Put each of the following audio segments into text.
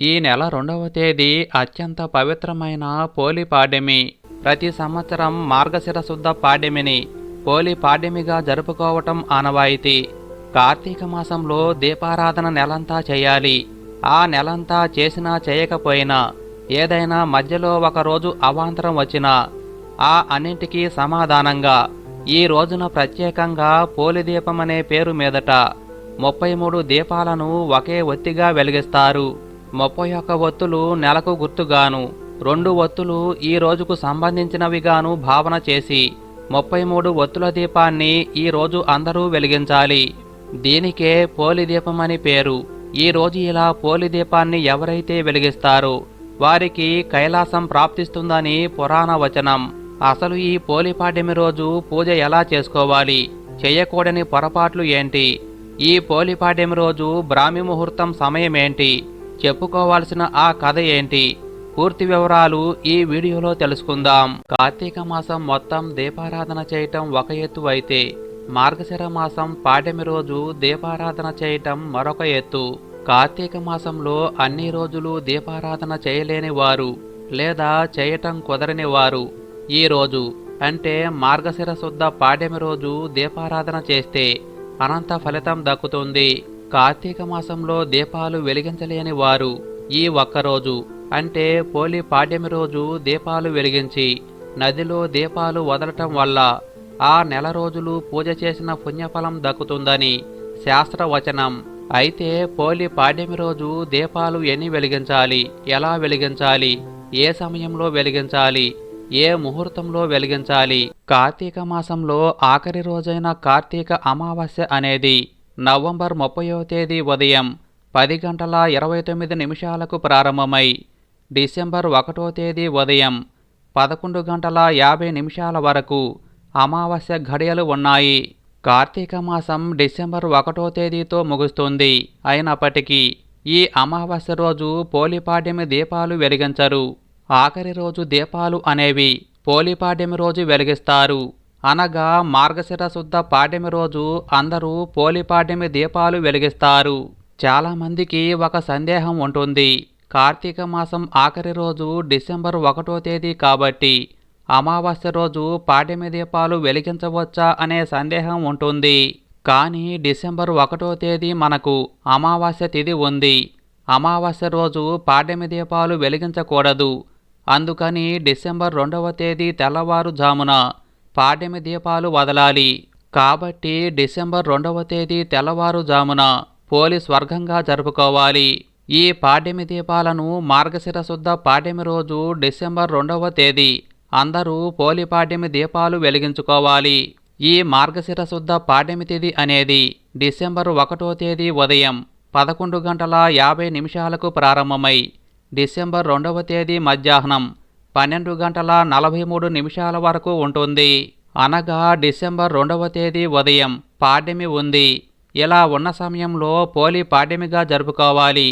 ఈ నెల రెండవ తేదీ అత్యంత పవిత్రమైన పోలి పాడ్యమి. ప్రతి సంవత్సరం మార్గశిర శుద్ధ పాడ్యమిని పోలి పాడ్యమిగా జరుపుకోవటం ఆనవాయితీ. కార్తీక మాసంలో దీపారాధన నెలంతా చేయాలి. ఆ నెలంతా చేసినా చేయకపోయినా ఏదైనా మధ్యలో ఒక రోజు అవాంతరం వచ్చినా ఆ అన్నింటికీ సమాధానంగా ఈ రోజున ప్రత్యేకంగా పోలి దీపం అనే పేరు మీదట ముప్పై మూడు దీపాలను ఒకే ఒత్తిగా వెలిగిస్తారు. ముప్పై ఒక్క ఒత్తులు నెలకు గుర్తుగాను రెండు ఒత్తులు ఈ రోజుకు సంబంధించినవిగాను భావన చేసి ముప్పై మూడు ఒత్తుల దీపాన్ని ఈ రోజు అందరూ వెలిగించాలి. దీనికే పోలి దీపం అని పేరు. ఈ రోజు ఇలా పోలి దీపాన్ని ఎవరైతే వెలిగిస్తారో వారికి కైలాసం ప్రాప్తిస్తుందని పురాణ వచనం. అసలు ఈ పోలిపాడ్యమి రోజు పూజ ఎలా చేసుకోవాలి? చేయకూడని పొరపాట్లు ఏంటి? ఈ పోలిపాడ్యమి రోజు బ్రాహ్మి ముహూర్తం సమయం ఏంటి చెప్పుకోవాల్సిన ఆ కథ ఏంటి? పూర్తి వివరాలు ఈ వీడియోలో తెలుసుకుందాం. కార్తీక మాసం మొత్తం దీపారాధన చేయటం ఒక ఎత్తు అయితే మార్గశిర మాసం పాడ్యమి రోజు దీపారాధన చేయటం మరొక ఎత్తు. కార్తీక మాసంలో అన్ని రోజులు దీపారాధన చేయలేని వారు లేదా చేయటం కుదరని వారు ఈరోజు అంటే మార్గశిర శుద్ధ పాడ్యమి రోజు దీపారాధన చేస్తే అనంత ఫలితం దక్కుతుంది. కార్తీక మాసంలో దీపాలు వెలిగించలేని వారు ఈ ఒక్కరోజు. అంటే పోలి పాడ్యమి రోజు దీపాలు వెలిగించి నదిలో దీపాలు వదలటం వల్ల ఆ నెల రోజులు పూజ చేసిన పుణ్యఫలం దక్కుతుందని శాస్త్రవచనం. అయితే పోలి పాడ్యమి రోజు దీపాలు ఎన్ని వెలిగించాలి ఎలా వెలిగించాలి ఏ సమయంలో వెలిగించాలి ఏ ముహూర్తంలో వెలిగించాలి? కార్తీక మాసంలో ఆఖరి రోజైన కార్తీక అమావాస్య అనేది నవంబర్ ముప్పయో తేదీ ఉదయం పది గంటల ఇరవై తొమ్మిది నిమిషాలకు ప్రారంభమై డిసెంబర్ ఒకటో తేదీ ఉదయం పదకొండు గంటల యాభై నిమిషాల వరకు అమావాస్య ఘడియలు ఉన్నాయి. కార్తీక మాసం డిసెంబర్ ఒకటో తేదీతో ముగుస్తుంది. అయినప్పటికీ ఈ అమావాస్య రోజు పోలిపాడ్యమి దీపాలు వెలిగించరు. ఆఖరి రోజు దీపాలు అనేవి పోలిపాడ్యమి రోజు వెలిగిస్తారు. అనగా మార్గశిర శుద్ధ పాడ్యమి రోజు అందరూ పోలిపాడ్యమి దీపాలు వెలిగిస్తారు. చాలామందికి ఒక సందేహం ఉంటుంది. కార్తీక మాసం ఆఖరి రోజు డిసెంబర్ ఒకటో తేదీ కాబట్టి అమావాస్య రోజు పాడ్యమి దీపాలు వెలిగించవచ్చా అనే సందేహం ఉంటుంది. కానీ డిసెంబర్ ఒకటో తేదీ మనకు అమావాస్య తిథి ఉంది. అమావాస్య రోజు పాడ్యమి దీపాలు వెలిగించకూడదు. అందుకని డిసెంబర్ రెండవ తేదీ తెల్లవారుజామున పాడ్యమి దీపాలు వదలాలి. కాబట్టి డిసెంబర్ రెండవ తేదీ తెల్లవారుజామున పోలి స్వర్గంగా జరుపుకోవాలి. ఈ పాడ్యమి దీపాలను మార్గశిర శుద్ధ పాడ్యమి రోజు డిసెంబర్ రెండవ తేదీ అందరూ పోలి పాడ్యమి దీపాలు వెలిగించుకోవాలి. ఈ మార్గశిర శుద్ధ పాడ్యమి అనేది డిసెంబర్ ఒకటో తేదీ ఉదయం పదకొండు గంటల యాభై నిమిషాలకు ప్రారంభమై డిసెంబర్ రెండవ తేదీ మధ్యాహ్నం పన్నెండు గంటల నలభై మూడు నిమిషాల వరకు ఉంటుంది. అనగా డిసెంబర్ రెండవ తేదీ ఉదయం పాడ్యమి ఉంది. ఇలా ఉన్న సమయంలో పోలి పాడ్యమిగా జరుపుకోవాలి.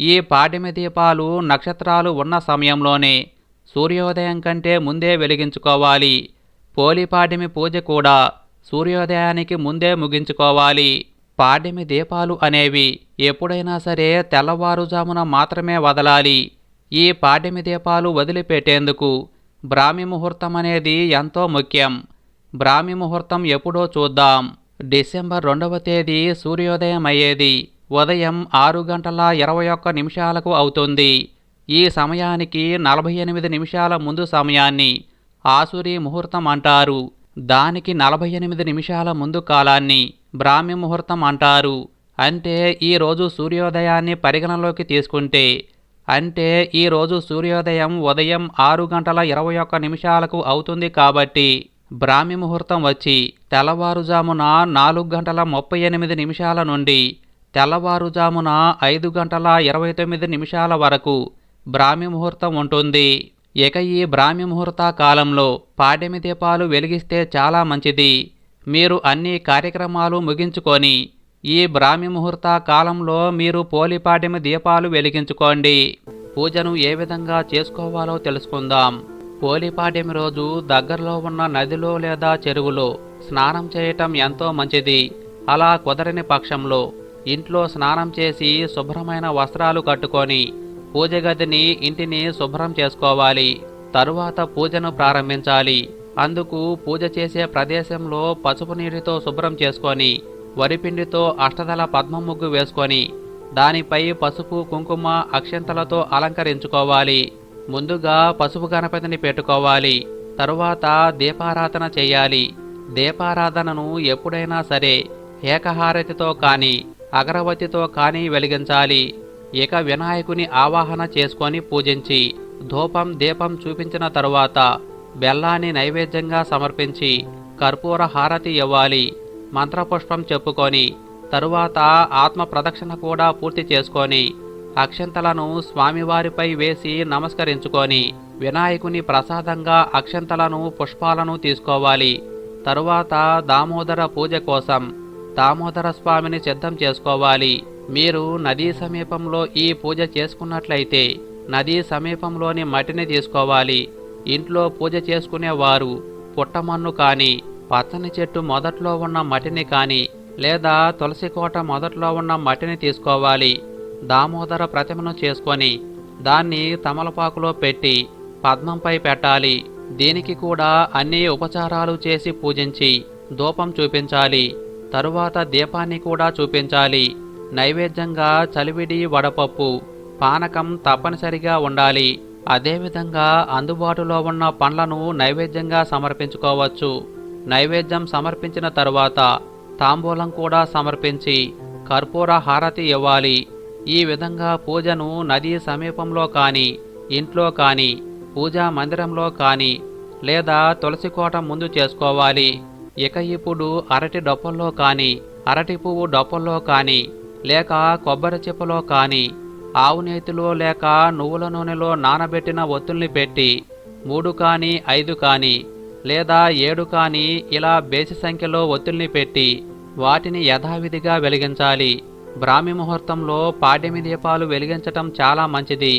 ఈ పాడ్యమి దీపాలు నక్షత్రాలు ఉన్న సమయంలోనే సూర్యోదయం కంటే ముందే వెలిగించుకోవాలి. పోలి పాడ్యమి పూజ కూడా సూర్యోదయానికి ముందే ముగించుకోవాలి. పాడ్యమి దీపాలు అనేవి ఎప్పుడైనా సరే తెల్లవారుజామున మాత్రమే వదలాలి. ఈ పాడిమి దీపాలు వదిలిపెట్టేందుకు బ్రాహ్మి ముహూర్తం అనేది ఎంతో ముఖ్యం. బ్రాహ్మి ముహూర్తం ఎప్పుడో చూద్దాం. డిసెంబర్ రెండవ తేదీ సూర్యోదయం అయ్యేది ఉదయం ఆరు గంటల ఇరవై ఒక్క నిమిషాలకు అవుతుంది. ఈ సమయానికి నలభై ఎనిమిది నిమిషాల ముందు సమయాన్ని ఆసురి ముహూర్తం అంటారు. దానికి నలభై ఎనిమిది నిమిషాల ముందు కాలాన్ని బ్రాహ్మి ముహూర్తం అంటారు. అంటే ఈరోజు సూర్యోదయాన్ని పరిగణలోకి తీసుకుంటే అంటే ఈరోజు సూర్యోదయం ఉదయం ఆరు గంటల ఇరవై ఒక్క నిమిషాలకు అవుతుంది కాబట్టి బ్రాహ్మి ముహూర్తం వచ్చి తెల్లవారుజామున నాలుగు గంటల ముప్పై ఎనిమిది నిమిషాల నుండి తెల్లవారుజామున ఐదు గంటల ఇరవై తొమ్మిది నిమిషాల వరకు బ్రాహ్మి ముహూర్తం ఉంటుంది. ఇక ఈ బ్రాహ్మి ముహూర్త కాలంలో పాడెమి దీపాలు వెలిగిస్తే చాలా మంచిది. మీరు అన్ని కార్యక్రమాలు ముగించుకొని ఈ బ్రాహ్మి ముహూర్త కాలంలో మీరు పోలిపాడ్యమి దీపాలు వెలిగించుకోండి. పూజను ఏ విధంగా చేసుకోవాలో తెలుసుకుందాం. పోలిపాడ్యమి రోజు దగ్గరలో ఉన్న నదిలో లేదా చెరువులో స్నానం చేయటం ఎంతో మంచిది. అలా కుదరని పక్షంలో ఇంట్లో స్నానం చేసి శుభ్రమైన వస్త్రాలు కట్టుకొని పూజ గదిని ఇంటిని శుభ్రం చేసుకోవాలి. తరువాత పూజను ప్రారంభించాలి. అందుకు పూజ చేసే ప్రదేశంలో పసుపు నీటితో శుభ్రం చేసుకొని వరిపిండితో అష్టదళ పద్మ ముగ్గు వేసుకొని దానిపై పసుపు కుంకుమ అక్షంతలతో అలంకరించుకోవాలి. ముందుగా పసుపు గణపతిని పెట్టుకోవాలి. తరువాత దీపారాధన చేయాలి. దీపారాధనను ఎప్పుడైనా సరే ఏకహారతితో కానీ అగరవతితో కానీ వెలిగించాలి. ఇక వినాయకుని ఆవాహన చేసుకొని పూజించి ధూపం దీపం చూపించిన తరువాత బెల్లాన్ని నైవేద్యంగా సమర్పించి కర్పూర హారతి ఇవ్వాలి. మంత్రపుష్పం చెప్పుకొని తరువాత ఆత్మ ప్రదక్షిణ కూడా పూర్తి చేసుకొని అక్షంతలను స్వామివారిపై వేసి నమస్కరించుకొని వినాయకుని ప్రసాదంగా అక్షంతలను పుష్పాలను తీసుకోవాలి. తరువాత దామోదర పూజ కోసం దామోదర స్వామిని సిద్ధం చేసుకోవాలి. మీరు నదీ సమీపంలో ఈ పూజ చేసుకున్నట్లయితే నదీ సమీపంలోని మట్టిని తీసుకోవాలి. ఇంట్లో పూజ చేసుకునేవారు పుట్టమన్ను కానీ పచ్చని చెట్టు మొదట్లో ఉన్న మట్టిని కానీ లేదా తులసి కోట మొదట్లో ఉన్న మట్టిని తీసుకోవాలి. దామోదర ప్రతిమను చేసుకొని దాన్ని తమలపాకులో పెట్టి పద్మంపై పెట్టాలి. దీనికి కూడా అన్ని ఉపచారాలు చేసి పూజించి ధూపం చూపించాలి. తరువాత దీపాన్ని కూడా చూపించాలి. నైవేద్యంగా చలివిడి వడపప్పు పానకం తప్పనిసరిగా ఉండాలి. అదేవిధంగా అందుబాటులో ఉన్న పండ్లను నైవేద్యంగా సమర్పించుకోవచ్చు. నైవేద్యం సమర్పించిన తరువాత తాంబూలం కూడా సమర్పించి కర్పూర హారతి ఇవ్వాలి. ఈ విధంగా పూజను నదీ సమీపంలో కానీ ఇంట్లో కానీ పూజా మందిరంలో కానీ లేదా తులసి కోట ముందు చేసుకోవాలి. ఇక ఇప్పుడు అరటి డొప్పల్లో కానీ అరటి పువ్వు డొప్పల్లో కానీ లేక కొబ్బరి చిప్పలో కానీ ఆవు నేతిలో లేక నువ్వుల నూనెలో నానబెట్టిన ఒత్తుల్ని పెట్టి మూడు కానీ ఐదు కానీ లేదా ఏడు కానీ ఇలా బేసి సంఖ్యలో ఒత్తుల్ని పెట్టి వాటిని యథావిధిగా వెలిగించాలి. బ్రాహ్మి ముహూర్తంలో పాడ్యమి దీపాలు వెలిగించటం చాలా మంచిది.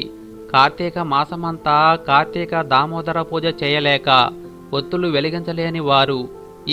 కార్తీక మాసమంతా కార్తీక దామోదర పూజ చేయలేక ఒత్తులు వెలిగించలేని వారు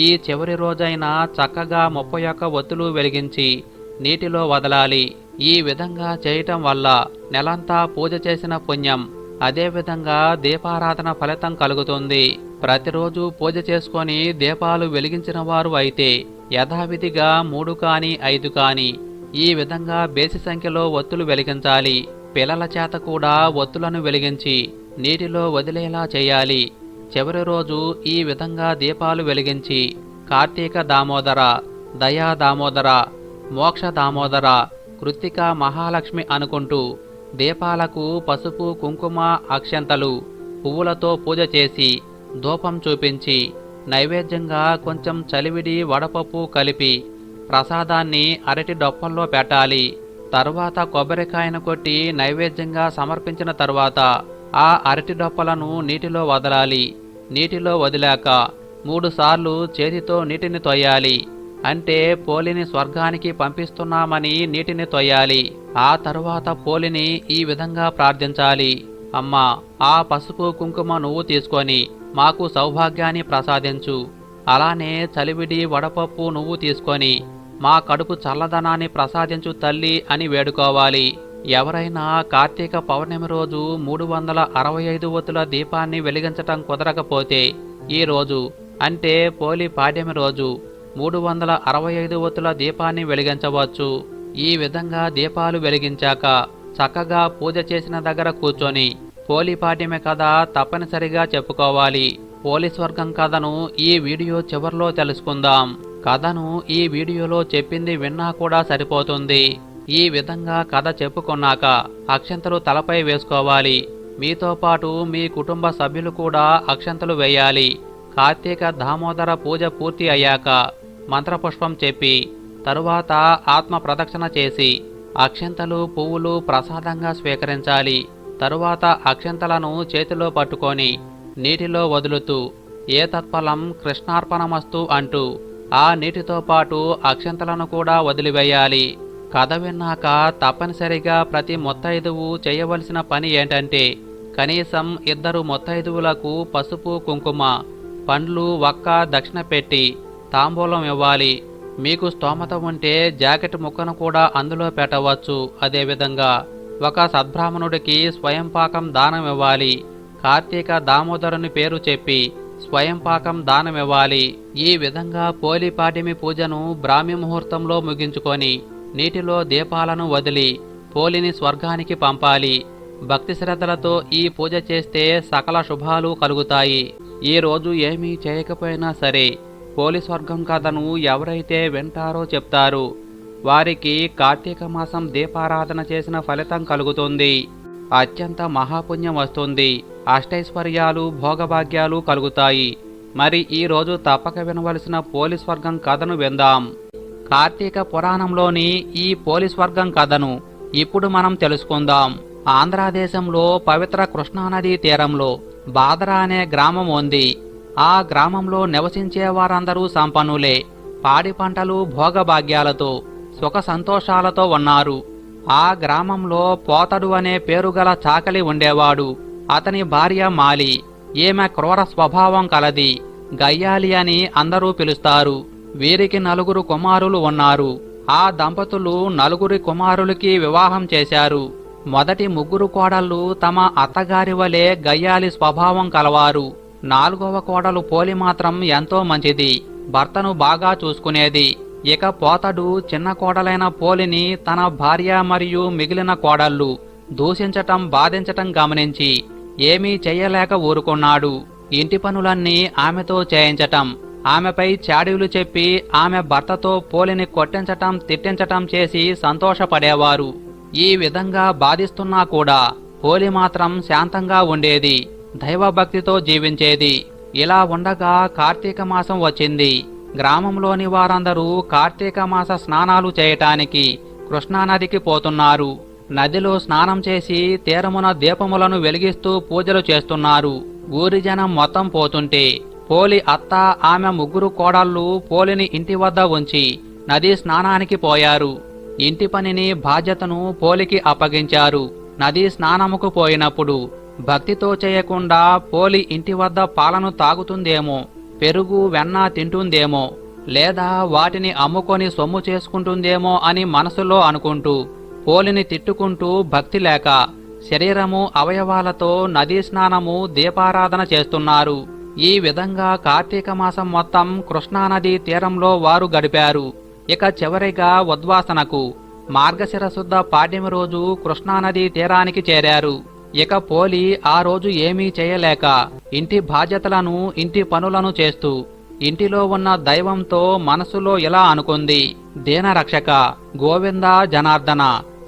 ఈ చివరి రోజైన చక్కగా ముప్పై ఒక్క ఒత్తులు వెలిగించి నీటిలో వదలాలి. ఈ విధంగా చేయటం వల్ల నెలంతా పూజ చేసిన పుణ్యం అదేవిధంగా దీపారాధన ఫలితం కలుగుతుంది. ప్రతిరోజు పూజ చేసుకొని దీపాలు వెలిగించిన వారు అయితే యథావిధిగా మూడు కానీ ఐదు కానీ ఈ విధంగా బేసి సంఖ్యలో ఒత్తులు వెలిగించాలి. పిల్లల చేత కూడా ఒత్తులను వెలిగించి నీటిలో వదిలేలా చేయాలి. చివరి రోజు ఈ విధంగా దీపాలు వెలిగించి కార్తీక దామోదర దయా దామోదర మోక్ష దామోదర కృత్తిక మహాలక్ష్మి అనుకుంటూ దీపాలకు పసుపు కుంకుమ అక్షంతలు పువ్వులతో పూజ చేసి ధూపం చూపించి నైవేద్యంగా కొంచెం చలివిడి వడపప్పు కలిపి ప్రసాదాన్ని అరటి డొప్పల్లో పెట్టాలి. తరువాత కొబ్బరికాయను కొట్టి నైవేద్యంగా సమర్పించిన తరువాత ఆ అరటి డొప్పలను నీటిలో వదలాలి. నీటిలో వదిలాక మూడుసార్లు చేతితో నీటిని తొయ్యాలి అంటే పోలిని స్వర్గానికి పంపిస్తున్నామని నీటిని తొయ్యాలి. ఆ తరువాత పోలిని ఈ విధంగా ప్రార్థించాలి. అమ్మా ఆ పసుపు కుంకుమ నువ్వు తీసుకొని మాకు సౌభాగ్యాన్ని ప్రసాదించు. అలానే చలివిడి వడపప్పు నువ్వు తీసుకొని మా కడుపు చల్లదనాన్ని ప్రసాదించు తల్లి అని వేడుకోవాలి. ఎవరైనా కార్తీక పౌర్ణమి రోజు మూడు వందల అరవై ఐదు ఒత్తుల దీపాన్ని వెలిగించటం కుదరకపోతే ఈ రోజు అంటే పోలి పాడ్యమి రోజు మూడు వందల అరవై ఐదు ఒత్తుల దీపాన్ని వెలిగించవచ్చు. ఈ విధంగా దీపాలు వెలిగించాక చక్కగా పూజ చేసిన దగ్గర కూర్చొని పోలి కథ తప్పనిసరిగా చెప్పుకోవాలి. పోలీస్ వర్గం కథను ఈ వీడియో చివర్లో తెలుసుకుందాం. కథను ఈ వీడియోలో చెప్పింది విన్నా కూడా సరిపోతుంది. ఈ విధంగా కథ చెప్పుకున్నాక అక్షంతలు తలపై వేసుకోవాలి. మీతో పాటు మీ కుటుంబ సభ్యులు కూడా అక్షంతలు వేయాలి. కార్తీక దామోదర పూజ పూర్తి అయ్యాక మంత్రపుష్పం చెప్పి తరువాత ఆత్మ ప్రదక్షిణ చేసి అక్షంతలు పువ్వులు ప్రసాదంగా స్వీకరించాలి. తరువాత అక్షంతలను చేతిలో పట్టుకొని నీటిలో వదులుతూ ఏ తత్ఫలం కృష్ణార్పణమస్తు అంటూ ఆ నీటితో పాటు అక్షంతలను కూడా వదిలివేయాలి. కథ విన్నాక తప్పనిసరిగా ప్రతి మొత్తైదువు చేయవలసిన పని ఏంటంటే కనీసం ఇద్దరు మొత్తైదువులకు పసుపు కుంకుమ పండ్లు వక్క దక్షిణ పెట్టి తాంబూలం ఇవ్వాలి. మీకు స్తోమత ఉంటే జాకెట్ ముక్కను కూడా అందులో పెట్టవచ్చు. అదేవిధంగా ఒక సద్బ్రాహ్మణుడికి స్వయంపాకం దానం ఇవ్వాలి. కార్తీక దామోదరుని పేరు చెప్పి స్వయంపాకం దానం ఇవ్వాలి. ఈ విధంగా పోలిపాటిమి పూజను బ్రాహ్మీ ముహూర్తంలో ముగించుకొని నీటిలో దీపాలను వదిలి పోలిని స్వర్గానికి పంపాలి. భక్తి శ్రద్ధలతో ఈ పూజ చేస్తే సకల శుభాలు కలుగుతాయి. ఈ రోజు ఏమీ చేయకపోయినా సరే పోలీస్ వర్గం కథను ఎవరైతే వింటారో చెప్తారు. వారికి కార్తీక మాసం దీపారాధన చేసిన ఫలితం కలుగుతుంది. అత్యంత మహాపుణ్యం వస్తుంది. అష్టైశ్వర్యాలు భోగభాగ్యాలు కలుగుతాయి. మరి ఈరోజు తప్పక వినవలసిన పోలీస్ వర్గం కథను విందాం. కార్తీక పురాణంలోని ఈ పోలీస్ వర్గం కథను ఇప్పుడు మనం తెలుసుకుందాం. ఆంధ్రదేశంలో పవిత్ర కృష్ణానదీ తీరంలో బాదరా అనే గ్రామం ఉంది. ఆ గ్రామంలో నివసించే వారందరూ సంపన్నులే. పాడి పంటలు భోగభాగ్యాలతో సుఖ సంతోషాలతో ఉన్నారు. ఆ గ్రామంలో పోతడు అనే పేరుగల చాకలి ఉండేవాడు. అతని భార్య మాలి. ఈమె క్రూర స్వభావం కలది. గయ్యాలి అని అందరూ పిలుస్తారు. వీరికి నలుగురు కుమారులు ఉన్నారు. ఆ దంపతులు నలుగురి కుమారులకి వివాహం చేశారు. మొదటి ముగ్గురు కోడళ్ళు తమ అత్తగారి వలె గయ్యాలి స్వభావం కలవారు. నాలుగవ కోడలు పోలి మాత్రం ఎంతో మంచిది. భర్తను బాగా చూసుకునేది. ఇక పోతడు చిన్న కోడలైన పోలిని తన భార్య మరియు మిగిలిన కోడళ్ళు దూషించటం బాధించటం గమనించి ఏమీ చెయ్యలేక ఊరుకున్నాడు. ఇంటి పనులన్నీ ఆమెతో చేయించటం ఆమెపై చాడీలు చెప్పి ఆమె భర్తతో పోలిని కొట్టించటం తిట్టించటం చేసి సంతోషపడేవారు. ఈ విధంగా బాధిస్తున్నా కూడా పోలి మాత్రం శాంతంగా ఉండేది. దైవభక్తితో జీవించేది. ఇలా ఉండగా కార్తీక మాసం వచ్చింది. గ్రామంలోని వారందరూ కార్తీక మాస స్నానాలు చేయటానికి కృష్ణానదికి పోతున్నారు. నదిలో స్నానం చేసి తీరమున దీపములను వెలిగిస్తూ పూజలు చేస్తున్నారు. ఊరి జనం మొత్తం పోతుంటే పోలి అత్త ఆమె ముగ్గురు కోడళ్ళు పోలిని ఇంటి వద్ద ఉంచి నదీ స్నానానికి పోయారు. ఇంటి పనిని బాధ్యతను పోలికి అప్పగించారు. నదీ స్నానముకు పోయినప్పుడు భక్తితో చేయకుండా పోలి ఇంటి వద్ద పాలను తాగుతుందేమో పెరుగు వెన్న తింటుందేమో లేదా వాటిని అమ్ముకొని సొమ్ము చేసుకుంటుందేమో అని మనసులో అనుకుంటూ పోలిని తిట్టుకుంటూ భక్తి లేక శరీరము అవయవాలతో నదీ స్నానము దీపారాధన చేస్తున్నారు. ఈ విధంగా కార్తీక మాసం మొత్తం కృష్ణానదీ తీరంలో వారు గడిపారు. ఇక చివరిగా ఉద్వాసనకు మార్గశిర శుద్ధ పాడ్యమి రోజు కృష్ణానదీ తీరానికి చేరారు. ఇక పోలి ఆ రోజు ఏమీ చేయలేక ఇంటి బాధ్యతలను ఇంటి పనులను చేస్తూ ఇంటిలో ఉన్న దైవంతో మనసులో ఇలా అనుకుంది దీనరక్షక గోవింద జనార్దన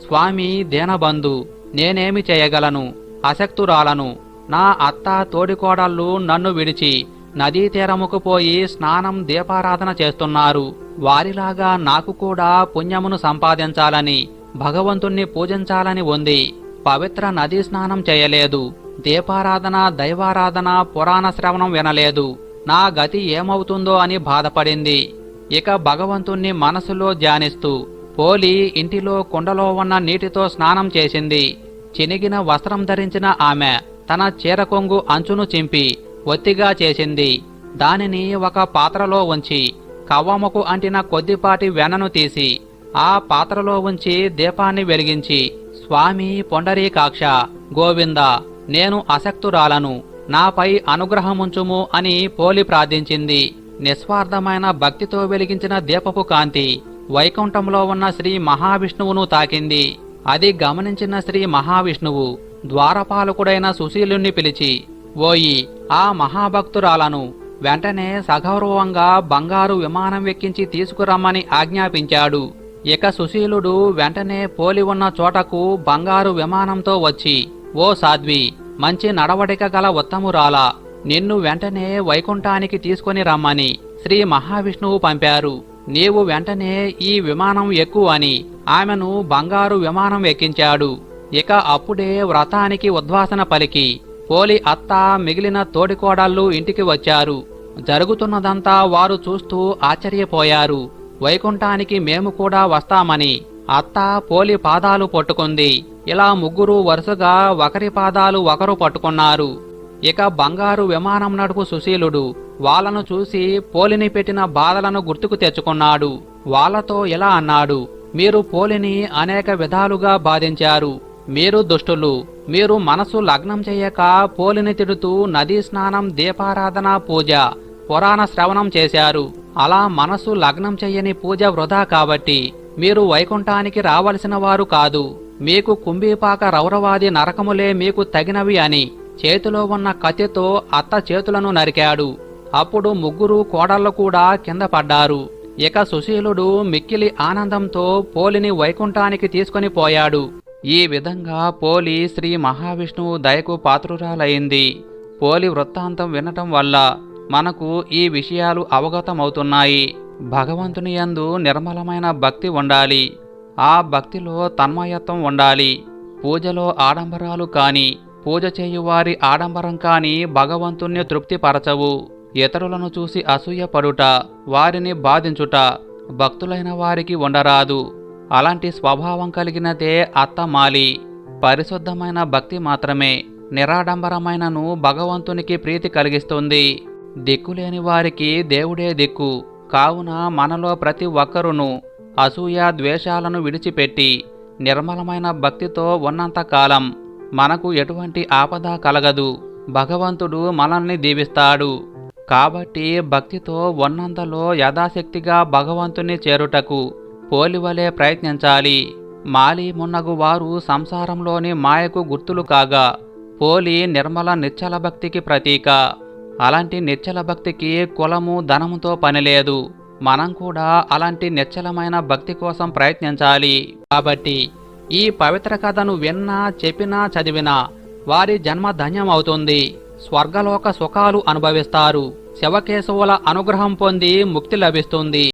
స్వామి దీనబంధు నేనేమి చేయగలను అశక్తురాలను నా అత్త తోడికోడళ్ళు నన్ను విడిచి నదీ తీరముకు పోయి స్నానం దీపారాధన చేస్తున్నారు. వారిలాగా నాకు కూడా పుణ్యమును సంపాదించాలని భగవంతుణ్ణి పూజించాలని ఉంది. పవిత్ర నదీ స్నానం చేయలేదు. దీపారాధన దైవారాధన పురాణ శ్రవణం వినలేదు. నా గతి ఏమవుతుందో అని బాధపడింది. ఇక భగవంతుణ్ణి మనసులో ధ్యానిస్తూ పోలి ఇంటిలో కుండలో ఉన్న నీటితో స్నానం చేసింది. చినిగిన వస్త్రం ధరించిన ఆమె తన చీర కొంగు అంచును చింపి ఒత్తిగా చేసింది. దానిని ఒక పాత్రలో ఉంచి కవ్వముకు అంటిన కొద్దిపాటి వెనను తీసి ఆ పాత్రలో ఉంచి దీపాన్ని వెలిగించి స్వామి పొండరీకాక్ష గోవింద నేను అశక్తురాలను నాపై అనుగ్రహముంచుము అని పోలి ప్రార్థించింది. నిస్వార్థమైన భక్తితో వెలిగించిన దీపపు కాంతి వైకుంఠంలో ఉన్న శ్రీ మహావిష్ణువును తాకింది. అది గమనించిన శ్రీ మహావిష్ణువు ద్వారపాలకుడైన సుశీలుణ్ణి పిలిచి ఓయి ఆ మహాభక్తురాలను వెంటనే సగౌరవంగా బంగారు విమానం ఎక్కించి తీసుకురమ్మని ఆజ్ఞాపించాడు. ఇక సుశీలుడు వెంటనే పోలి ఉన్న చోటకు బంగారు విమానంతో వచ్చి ఓ సాధ్వి మంచి నడవడిక గల ఉత్తమురాలా నిన్ను వెంటనే వైకుంఠానికి తీసుకొని రమ్మని శ్రీ మహావిష్ణువు పంపారు. నీవు వెంటనే ఈ విమానం ఎక్కు అని ఆమెను బంగారు విమానం ఎక్కించాడు. ఇక అప్పుడే వ్రతానికి ఉద్వాసన పలికి పోలి అత్త మిగిలిన తోడికోడళ్ళు ఇంటికి వచ్చారు. జరుగుతున్నదంతా వారు చూస్తూ ఆశ్చర్యపోయారు. వైకుంఠానికి మేము కూడా వస్తామని అత్త పోలి పాదాలు పట్టుకుంది. ఇలా ముగ్గురు వరుసగా ఒకరి పాదాలు ఒకరు పట్టుకున్నారు. ఇక బంగారు విమానం నడుపు సుశీలుడు వాళ్ళను చూసి పోలిని పెట్టిన బాధలను గుర్తుకు తెచ్చుకున్నాడు. వాళ్ళతో ఇలా అన్నాడు మీరు పోలిని అనేక విధాలుగా బాధించారు. మీరు దుష్టులు. మీరు మనసు లగ్నం చేయక పోలిని తిడుతూ నదీ స్నానం దీపారాధన పూజ. పురాణ శ్రవణం చేశారు. అలా మనసు లగ్నం చెయ్యని పూజ వృధా కాబట్టి మీరు వైకుంఠానికి రావలసిన వారు కాదు. మీకు కుంభీపాక రౌరవాది నరకములే మీకు తగినవి అని చేతిలో ఉన్న కత్తితో అత్త చేతులను నరికాడు. అప్పుడు ముగ్గురు కోడళ్ళు కూడా కింద పడ్డారు. ఇక సుశీలుడు మిక్కిలి ఆనందంతో పోలిని వైకుంఠానికి తీసుకొని పోయాడు. ఈ విధంగా పోలి శ్రీ మహావిష్ణువు దయకు పాత్రురాలైంది. పోలి వృత్తాంతం వినటం వల్ల మనకు ఈ విషయాలు అవగతమవుతున్నాయి. భగవంతుని యందు నిర్మలమైన భక్తి ఉండాలి. ఆ భక్తిలో తన్మయత్వం ఉండాలి. పూజలో ఆడంబరాలు కాని పూజ చేయువారి ఆడంబరం కాని భగవంతుణ్ణి తృప్తిపరచవు. ఇతరులను చూసి అసూయపడుట వారిని బాధించుట భక్తులైన వారికి ఉండరాదు. అలాంటి స్వభావం కలిగినదే అత్తమాలి. పరిశుద్ధమైన భక్తి మాత్రమే. నిరాడంబరమైనను భగవంతునికి ప్రీతి కలిగిస్తుంది. దిక్కులేని వారికి దేవుడే దిక్కు. కావున మనలో ప్రతి ఒక్కరును అసూయ ద్వేషాలను విడిచిపెట్టి నిర్మలమైన భక్తితో ఉన్నంత కాలం మనకు ఎటువంటి ఆపద కలగదు. భగవంతుడు మనల్ని దీవిస్తాడు. కాబట్టి భక్తితో ఉన్నంతలో యథాశక్తిగా భగవంతుని చేరుటకు పోలివలే ప్రయత్నించాలి. మాలి మున్నగు వారు సంసారంలోని మాయకు గుర్తులు కాగా పోలి నిర్మల నిశ్చల భక్తికి ప్రతీక. అలాంటి నిశ్చల భక్తికి కులము ధనముతో పనిలేదు మనం కూడా అలాంటి నిశ్చలమైన భక్తి కోసం ప్రయత్నించాలి. కాబట్టి ఈ పవిత్ర కథను విన్నా చెప్పినా చదివినా వారి జన్మ ధన్యం అవుతుంది స్వర్గలోక సుఖాలు అనుభవిస్తారు. శివకేశవుల అనుగ్రహం పొంది ముక్తి లభిస్తుంది.